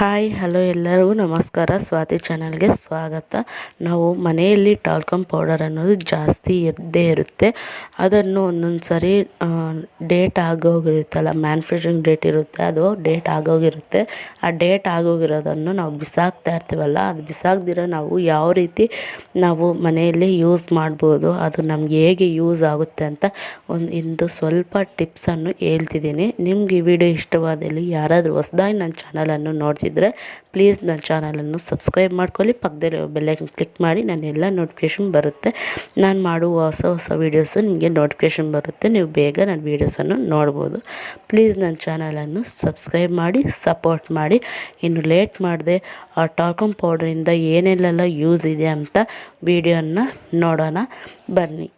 Hi hello ಎಲ್ಲರಿಗೂ ನಮಸ್ಕಾರ. ಸ್ವಾತಿ ಚಾನಲ್ಗೆ ಸ್ವಾಗತ. ನಾವು ಮನೆಯಲ್ಲಿ ಟಾಲ್ಕಮ್ ಪೌಡರ್ ಅನ್ನೋದು ಜಾಸ್ತಿ ಇದ್ದೇ ಇರುತ್ತೆ. ಅದನ್ನು ಒಂದೊಂದು ಸರಿ ಡೇಟ್ ಆಗೋಗಿರುತ್ತಲ್ಲ ಮ್ಯಾನುಫ್ಯಾಕ್ಚರಿಂಗ್ ಡೇಟ್ ಇರುತ್ತೆ, ಅದು ಡೇಟ್ ಆಗೋಗಿರುತ್ತೆ. ಆ ಡೇಟ್ ಆಗೋಗಿರೋದನ್ನು ನಾವು ಬಿಸಾಕ್ತಾ ಇರ್ತೀವಲ್ಲ, ಅದು ಬಿಸಾಕ್ದಿರೋ ನಾವು ಯಾವ ರೀತಿ ನಾವು ಮನೆಯಲ್ಲಿ ಯೂಸ್ ಮಾಡ್ಬೋದು, ಅದು ನಮ್ಗೆ ಹೇಗೆ ಯೂಸ್ ಆಗುತ್ತೆ ಅಂತ ಒಂದು ಇಂದು ಸ್ವಲ್ಪ ಟಿಪ್ಸನ್ನು ಹೇಳ್ತಿದ್ದೀನಿ. ನಿಮ್ಗೆ ಈ ವಿಡಿಯೋ ಇಷ್ಟವಾದಲ್ಲಿ ಯಾರಾದರೂ ಹೊಸ್ದಾಗಿ ನನ್ನ ಚಾನಲನ್ನು ನೋಡ್ತಿದ್ರೆ ಪ್ಲೀಸ್ ನನ್ನ ಚಾನಲನ್ನು ಸಬ್ಸ್ಕ್ರೈಬ್ ಮಾಡ್ಕೊಳ್ಳಿ. ಪಕ್ಕದಲ್ಲಿ ಬೆಲ್ಲೈಕನ್ ಕ್ಲಿಕ್ ಮಾಡಿ ನಾನು ಎಲ್ಲ ನೋಟಿಫಿಕೇಷನ್ ಬರುತ್ತೆ. ನಾನು ಮಾಡುವ ಹೊಸ ಹೊಸ ವೀಡಿಯೋಸು ನಿಮಗೆ ನೋಟಿಫಿಕೇಷನ್ ಬರುತ್ತೆ. ನೀವು ಬೇಗ ನನ್ನ ವೀಡಿಯೋಸನ್ನು ನೋಡ್ಬೋದು. ಪ್ಲೀಸ್ ನನ್ನ ಚಾನಲನ್ನು ಸಬ್ಸ್ಕ್ರೈಬ್ ಮಾಡಿ ಸಪೋರ್ಟ್ ಮಾಡಿ. ಇನ್ನು ಲೇಟ್ ಮಾಡಿದೆ, ಆ ಟಾಲ್ಕಮ್ ಪೌಡ್ರಿಂದ ಏನೆಲ್ಲೆಲ್ಲ ಯೂಸ್ ಇದೆ ಅಂತ ವೀಡಿಯೋನ ನೋಡೋಣ. ಬನ್ನಿ.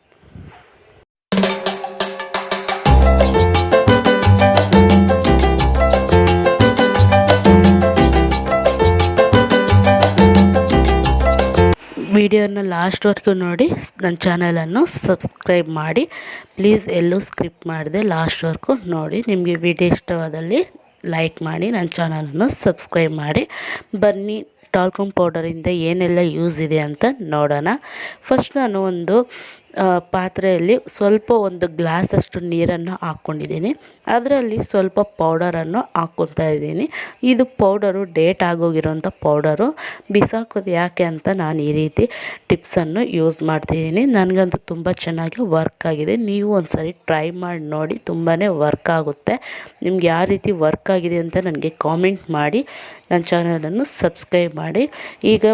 ವಿಡಿಯೋನ ಲಾಸ್ಟ್ವರೆಗೂ ನೋಡಿ ನನ್ನ ಚಾನಲನ್ನು ಸಬ್ಸ್ಕ್ರೈಬ್ ಮಾಡಿ. ಪ್ಲೀಸ್ ಎಲ್ಲೂ ಸ್ಕ್ರಿಪ್ ಮಾಡಿದೆ ಲಾಸ್ಟ್ವರೆಗೂ ನೋಡಿ. ನಿಮಗೆ ವಿಡಿಯೋ ಇಷ್ಟವಾದಲ್ಲಿ ಲೈಕ್ ಮಾಡಿ ನನ್ನ ಚಾನಲನ್ನು ಸಬ್ಸ್ಕ್ರೈಬ್ ಮಾಡಿ. ಬನ್ನಿ ಟಾಲ್ಕಮ್ ಪೌಡರಿಂದ ಏನೆಲ್ಲ ಯೂಸ್ ಇದೆ ಅಂತ ನೋಡೋಣ. ಫಸ್ಟ್ ನಾನು ಒಂದು ಪಾತ್ರೆಯಲ್ಲಿ ಸ್ವಲ್ಪ ಒಂದು ಗ್ಲಾಸಷ್ಟು ನೀರನ್ನು ಹಾಕ್ಕೊಂಡಿದ್ದೀನಿ. ಅದರಲ್ಲಿ ಸ್ವಲ್ಪ ಪೌಡರನ್ನು ಹಾಕ್ಕೊತಾ ಇದ್ದೀನಿ. ಇದು ಪೌಡರು ಡೇಟ್ ಆಗೋಗಿರೋಂಥ ಪೌಡರು. ಬಿಸಾಕೋದು ಯಾಕೆ ಅಂತ ನಾನು ಈ ರೀತಿ ಟಿಪ್ಸನ್ನು ಯೂಸ್ ಮಾಡ್ತಿದ್ದೀನಿ ನನಗಂತೂ ತುಂಬ ಚೆನ್ನಾಗಿ ವರ್ಕ್ ಆಗಿದೆ. ನೀವು ಒಂದು ಸರಿ ಟ್ರೈ ಮಾಡಿ ನೋಡಿ ತುಂಬಾ ವರ್ಕ್ ಆಗುತ್ತೆ. ನಿಮ್ಗೆ ಯಾವ ರೀತಿ ವರ್ಕ್ ಆಗಿದೆ ಅಂತ ನನಗೆ ಕಾಮೆಂಟ್ ಮಾಡಿ. ನನ್ನ ಚಾನಲನ್ನು ಸಬ್ಸ್ಕ್ರೈಬ್ ಮಾಡಿ. ಈಗ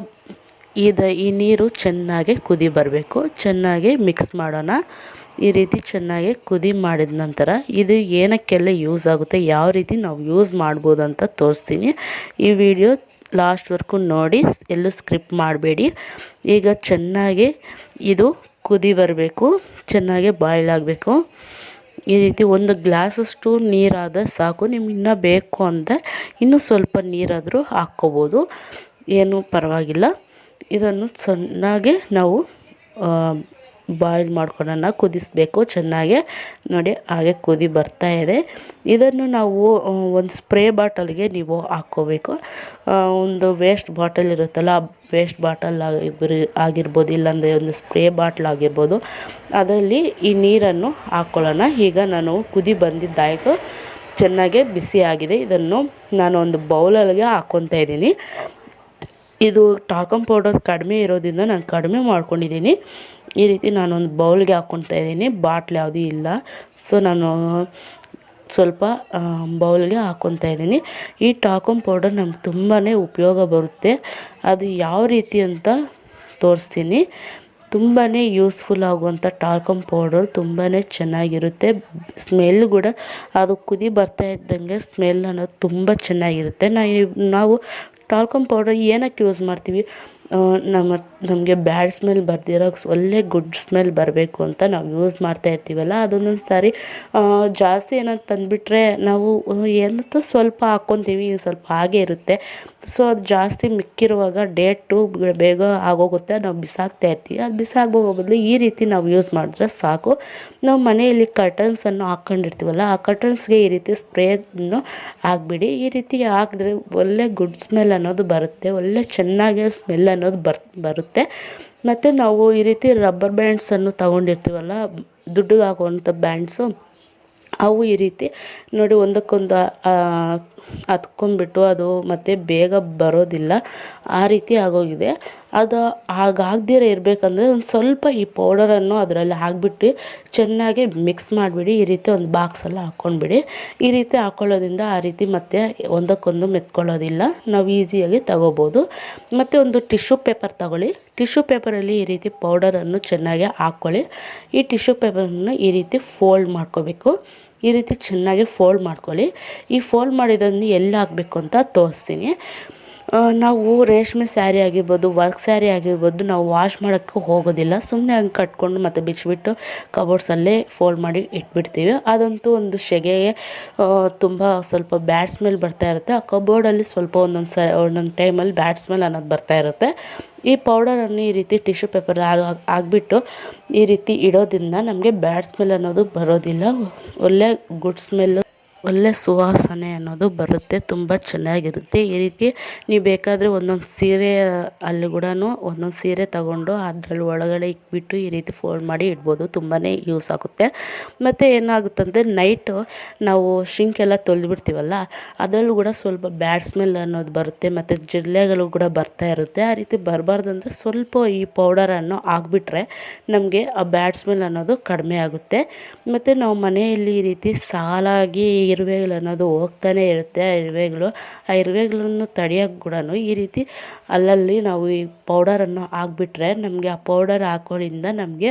ಇದು ಈ ನೀರು ಚೆನ್ನಾಗಿ ಕುದಿ ಬರಬೇಕು. ಚೆನ್ನಾಗಿ ಮಿಕ್ಸ್ ಮಾಡೋಣ. ಈ ರೀತಿ ಚೆನ್ನಾಗಿ ಕುದಿ ಮಾಡಿದ ನಂತರ ಇದು ಏನಕ್ಕೆಲ್ಲ ಯೂಸ್ ಆಗುತ್ತೆ, ಯಾವ ರೀತಿ ನಾವು ಯೂಸ್ ಮಾಡ್ಬೋದು ಅಂತ ತೋರಿಸ್ತೀನಿ. ಈ ವಿಡಿಯೋ ಲಾಸ್ಟ್ವರೆಗೂ ನೋಡಿ, ಎಲ್ಲೂ ಸ್ಕ್ರಿಪ್ ಮಾಡಬೇಡಿ. ಈಗ ಚೆನ್ನಾಗಿ ಇದು ಕುದಿ ಬರಬೇಕು, ಚೆನ್ನಾಗಿ ಬಾಯ್ಲ್ ಆಗಬೇಕು. ಈ ರೀತಿ ಒಂದು ಗ್ಲಾಸಷ್ಟು ನೀರಾದರೆ ಸಾಕು. ನಿಮ್ಗೆ ಬೇಕು ಅಂದರೆ ಇನ್ನೂ ಸ್ವಲ್ಪ ನೀರಾದರೂ ಹಾಕ್ಕೋಬೋದು. ಏನೂ ಪರವಾಗಿಲ್ಲ. ಇದನ್ನು ಚೆನ್ನಾಗಿ ನಾವು ಬಾಯ್ಲ್ ಮಾಡ್ಕೊಳ್ಳೋಣ ಕುದಿಸಬೇಕು. ಚೆನ್ನಾಗೆ ನೋಡಿ, ಹಾಗೆ ಕುದಿ ಬರ್ತಾ ಇದೆ. ಇದನ್ನು ನಾವು ಒಂದು ಸ್ಪ್ರೇ ಬಾಟಲ್ಗೆ ನೀವು ಹಾಕ್ಕೋಬೇಕು ಒಂದು ವೇಸ್ಟ್ ಬಾಟಲ್ ಇರುತ್ತಲ್ಲ ವೇಸ್ಟ್ ಬಾಟಲ್ ಆಗಿರ್ಬೋದು, ಇಲ್ಲಾಂದರೆ ಒಂದು ಸ್ಪ್ರೇ ಬಾಟ್ಲ್ ಆಗಿರ್ಬೋದು, ಅದರಲ್ಲಿ ಈ ನೀರನ್ನು ಹಾಕ್ಕೊಳ್ಳೋಣ ಈಗ ನಾನು ಕುದಿ ಬಂದಿದ್ದಾಯಿತು. ಚೆನ್ನಾಗೆ ಬಿಸಿ ಆಗಿದೆ ಇದನ್ನು ನಾನು ಒಂದು ಬೌಲಲ್ಲಿಗೆ ಹಾಕ್ಕೊತಾ ಇದ್ದೀನಿ. ಇದು ಟಾಕಮ್ ಪೌಡರ್ ಕಡಿಮೆ ಇರೋದ್ರಿಂದ ನಾನು ಕಡಿಮೆ ಮಾಡ್ಕೊಂಡಿದ್ದೀನಿ. ಈ ರೀತಿ ನಾನೊಂದು ಬೌಲ್ಗೆ ಹಾಕ್ಕೊತಾ ಇದ್ದೀನಿ. ಬಾಟ್ಲ್ ಯಾವುದೂ ಇಲ್ಲ. ಸೊ ನಾನು ಸ್ವಲ್ಪ ಬೌಲ್ಗೆ ಹಾಕ್ಕೊತಾ ಇದ್ದೀನಿ. ಈ ಟಾಕಮ್ ಪೌಡರ್ ನಮ್ಗೆ ತುಂಬಾ ಉಪಯೋಗ ಬರುತ್ತೆ. ಅದು ಯಾವ ರೀತಿ ಅಂತ ತೋರಿಸ್ತೀನಿ. ತುಂಬಾ ಯೂಸ್ಫುಲ್ ಆಗುವಂಥ ಟಾಲ್ಕಮ್ ಪೌಡರ್ ತುಂಬಾ ಚೆನ್ನಾಗಿರುತ್ತೆ. ಸ್ಮೆಲ್ ಕೂಡ, ಅದು ಕುದಿ ಬರ್ತಾ ಇದ್ದಂಗೆ ಸ್ಮೆಲ್ ಅನ್ನೋದು ತುಂಬ ಚೆನ್ನಾಗಿರುತ್ತೆ. ನಾವು ಟಾಲ್ಕಮ್ ಪೌಡರ್ ಏನಕ್ಕೆ ಯೂಸ್ ಮಾಡ್ತೀವಿ? ನಮ್ಮ ನಮಗೆ ಬ್ಯಾಡ್ ಸ್ಮೆಲ್ ಬರ್ದಿರೋ ಒಳ್ಳೆ ಗುಡ್ ಸ್ಮೆಲ್ ಬರಬೇಕು ಅಂತ ನಾವು ಯೂಸ್ ಮಾಡ್ತಾ ಇರ್ತೀವಲ್ಲ ಅದೊಂದೊಂದು ಸಾರಿ ಜಾಸ್ತಿ ಏನಾದ್ರು ತಂದುಬಿಟ್ರೆ ನಾವು ಏನಂತೂ ಸ್ವಲ್ಪ ಹಾಕ್ಕೊತೀವಿ ಸ್ವಲ್ಪ ಹಾಗೆ ಇರುತ್ತೆ. ಸೊ ಅದು ಜಾಸ್ತಿ ಮಿಕ್ಕಿರುವಾಗ ಡೇಟು ಬೇಗ ಆಗೋಗುತ್ತೆ, ನಾವು ಬಿಸಾಕ್ತಾ ಇರ್ತೀವಿ. ಅದು ಬಿಸಾಕೋ ಬದಲು ಈ ರೀತಿ ನಾವು ಯೂಸ್ ಮಾಡಿದ್ರೆ ಸಾಕು. ನಾವು ಮನೆಯಲ್ಲಿ ಕರ್ಟನ್ಸನ್ನು ಹಾಕ್ಕೊಂಡಿರ್ತೀವಲ್ಲ, ಆ ಕರ್ಟನ್ಸ್ಗೆ ಈ ರೀತಿ ಸ್ಪ್ರೇನು ಹಾಕ್ಬಿಡಿ. ಈ ರೀತಿ ಹಾಕಿದ್ರೆ ಒಳ್ಳೆ ಗುಡ್ ಸ್ಮೆಲ್ ಅನ್ನೋದು ಬರುತ್ತೆ, ಒಳ್ಳೆ ಚೆನ್ನಾಗಿ ಸ್ಮೆಲ್ ಅನ್ನೋದು ಬರ್, ಬರುತ್ತೆ. ಮತ್ತು ನಾವು ಈ ರೀತಿ ರಬ್ಬರ್ ಬ್ಯಾಂಡ್ಸನ್ನು ತಗೊಂಡಿರ್ತೀವಲ್ಲ ದುಡ್ಡಿಗೆ ಹಾಕುವಂಥ ಬ್ಯಾಂಡ್ಸು ಅವು ಈ ರೀತಿ ನೋಡಿ ಒಂದಕ್ಕೊಂದು ಹತ್ಕೊಂಡ್ಬಿಟ್ಟು ಅದು ಮತ್ತೆ ಬೇಗ ಬರೋದಿಲ್ಲ. ಆ ರೀತಿ ಆಗೋಗಿದೆ. ಅದು ಹಾಗಾಗ್ದಿರ ಇರಬೇಕಂದ್ರೆ ಒಂದು ಸ್ವಲ್ಪ ಈ ಪೌಡರನ್ನು ಅದರಲ್ಲಿ ಹಾಕ್ಬಿಟ್ಟು ಚೆನ್ನಾಗಿ ಮಿಕ್ಸ್ ಮಾಡಿಬಿಡಿ. ಈ ರೀತಿ ಒಂದು ಬಾಕ್ಸಲ್ಲಿ ಹಾಕ್ಕೊಂಡ್ಬಿಡಿ ಈ ರೀತಿ ಹಾಕ್ಕೊಳ್ಳೋದ್ರಿಂದ ಆ ರೀತಿ ಮತ್ತೆ ಒಂದಕ್ಕೊಂದು ಮೆತ್ಕೊಳ್ಳೋದಿಲ್ಲ. ನಾವು ಈಸಿಯಾಗಿ ತಗೋಬೋದು. ಮತ್ತು ಒಂದು ಟಿಶ್ಯೂ ಪೇಪರ್ ತಗೊಳ್ಳಿ. ಟಿಶ್ಯೂ ಪೇಪರಲ್ಲಿ ಈ ರೀತಿ ಪೌಡರನ್ನು ಚೆನ್ನಾಗಿ ಹಾಕ್ಕೊಳ್ಳಿ ಈ ಟಿಶ್ಯೂ ಪೇಪರನ್ನು ಈ ರೀತಿ ಫೋಲ್ಡ್ ಮಾಡ್ಕೋಬೇಕು. ಈ ರೀತಿ ಚೆನ್ನಾಗಿ ಫೋಲ್ಡ್ ಮಾಡ್ಕೊಳ್ಳಿ. ಈ ಫೋಲ್ಡ್ ಮಾಡಿದ್ದನ್ನು ಎಲ್ಲಿ ಹಾಕಬೇಕು ಅಂತ ತೋರಿಸ್ತೀನಿ. ನಾವು ರೇಷ್ಮೆ ಸ್ಯಾರಿ ಆಗಿರ್ಬೋದು, ವರ್ಕ್ ಸ್ಯಾರಿ ಆಗಿರ್ಬೋದು, ನಾವು ವಾಶ್ ಮಾಡೋಕ್ಕೆ ಹೋಗೋದಿಲ್ಲ. ಸುಮ್ಮನೆ ಹಂಗೆ ಕಟ್ಕೊಂಡು ಮತ್ತು ಬಿಚ್ಚಿಬಿಟ್ಟು ಕಬೋರ್ಡ್ಸಲ್ಲೇ ಫೋಲ್ಡ್ ಮಾಡಿ ಇಟ್ಬಿಡ್ತೀವಿ. ಅದಂತೂ ಒಂದು ಸೆಗೆಗೆ ತುಂಬ ಸ್ವಲ್ಪ ಬ್ಯಾಡ್ ಸ್ಮೆಲ್ ಬರ್ತಾ ಇರುತ್ತೆ. ಆ ಕಬೋರ್ಡಲ್ಲಿ ಸ್ವಲ್ಪ ಒಂದೊಂದು ಸ, ಒಂದೊಂದು ಟೈಮಲ್ಲಿ ಬ್ಯಾಡ್ ಸ್ಮೆಲ್ ಅನ್ನೋದು ಬರ್ತಾ ಇರುತ್ತೆ. ಈ ಪೌಡರನ್ನು ಈ ರೀತಿ ಟಿಶ್ಯೂ ಪೇಪರ್ ಆಗಿಬಿಟ್ಟು ಈ ರೀತಿ ಇಡೋದ್ರಿಂದ ನಮಗೆ ಬ್ಯಾಡ್ ಸ್ಮೆಲ್ ಅನ್ನೋದು ಬರೋದಿಲ್ಲ. ಒಳ್ಳೆ ಗುಡ್ ಸ್ಮೆಲ್ಲು ಒಳ್ಳೆ ಸುವಾಸನೆ ಅನ್ನೋದು ಬರುತ್ತೆ, ತುಂಬ ಚೆನ್ನಾಗಿರುತ್ತೆ. ಈ ರೀತಿ ನೀವು ಬೇಕಾದರೆ ಒಂದೊಂದು ಸೀರೆ, ಅಲ್ಲಿ ಕೂಡ ಒಂದೊಂದು ಸೀರೆ ತಗೊಂಡು ಅದರಲ್ಲಿ ಒಳಗಡೆ ಇಟ್ಬಿಟ್ಟು ಈ ರೀತಿ ಫೋಲ್ಡ್ ಮಾಡಿ ಇಡ್ಬೋದು ತುಂಬಾ ಯೂಸ್ ಆಗುತ್ತೆ. ಮತ್ತು ಏನಾಗುತ್ತಂದರೆ ನೈಟು ನಾವು ಶಿಂಕೆಲ್ಲ ತೊಳೆದ್ಬಿಡ್ತೀವಲ್ಲ, ಅದರಲ್ಲೂ ಕೂಡ ಸ್ವಲ್ಪ ಬ್ಯಾಡ್ ಸ್ಮೆಲ್ ಅನ್ನೋದು ಬರುತ್ತೆ, ಮತ್ತು ಜಿರಳೆಗಳು ಕೂಡ ಬರ್ತಾ ಇರುತ್ತೆ. ಆ ರೀತಿ ಬರಬಾರ್ದಂದ್ರೆ ಸ್ವಲ್ಪ ಈ ಪೌಡರನ್ನು ಹಾಕ್ಬಿಟ್ರೆ ನಮಗೆ ಆ ಬ್ಯಾಡ್ ಸ್ಮೆಲ್ ಅನ್ನೋದು ಕಡಿಮೆ ಆಗುತ್ತೆ. ಮತ್ತು ನಾವು ಮನೆಯಲ್ಲಿ ಈ ರೀತಿ ಸಾಲಾಗಿ ಇರುವೆಗಳು ಅನ್ನೋದು ಹೋಗ್ತಾನೆ ಇರುತ್ತೆ, ಆ ಇರುವೆಗಳು. ಆ ಇರುವೆಗಳನ್ನು ತಡೆಯೋಕ್ಕೆ ಕೂಡ ಈ ರೀತಿ ಅಲ್ಲಲ್ಲಿ ನಾವು ಈ ಪೌಡರನ್ನು ಹಾಕ್ಬಿಟ್ರೆ ನಮಗೆ ಆ ಪೌಡರ್ ಹಾಕೋದ್ರಿಂದ ನಮಗೆ,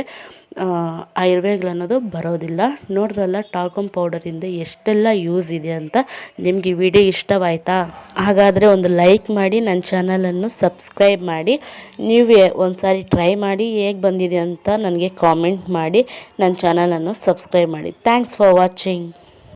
ಆ ಇರುವೆಗಳು ಅನ್ನೋದು ಬರೋದಿಲ್ಲ. ನೋಡ್ರಲ್ಲ ಟಾಲ್ಕಮ್ ಪೌಡರಿಂದ ಎಷ್ಟೆಲ್ಲ ಯೂಸ್ ಇದೆ ಅಂತ ನಿಮಗೆ ವಿಡಿಯೋ ಇಷ್ಟವಾಯ್ತಾ? ಹಾಗಾದರೆ ಒಂದು ಲೈಕ್ ಮಾಡಿ, ನನ್ನ ಚಾನಲನ್ನು ಸಬ್ಸ್ಕ್ರೈಬ್ ಮಾಡಿ. ನೀವೇ ಒಂದು ಸಾರಿ ಟ್ರೈ ಮಾಡಿ, ಹೇಗೆ ಬಂದಿದೆ ಅಂತ ನನಗೆ ಕಾಮೆಂಟ್ ಮಾಡಿ, ನನ್ನ ಚಾನಲನ್ನು ಸಬ್ಸ್ಕ್ರೈಬ್ ಮಾಡಿ. Thanks for watching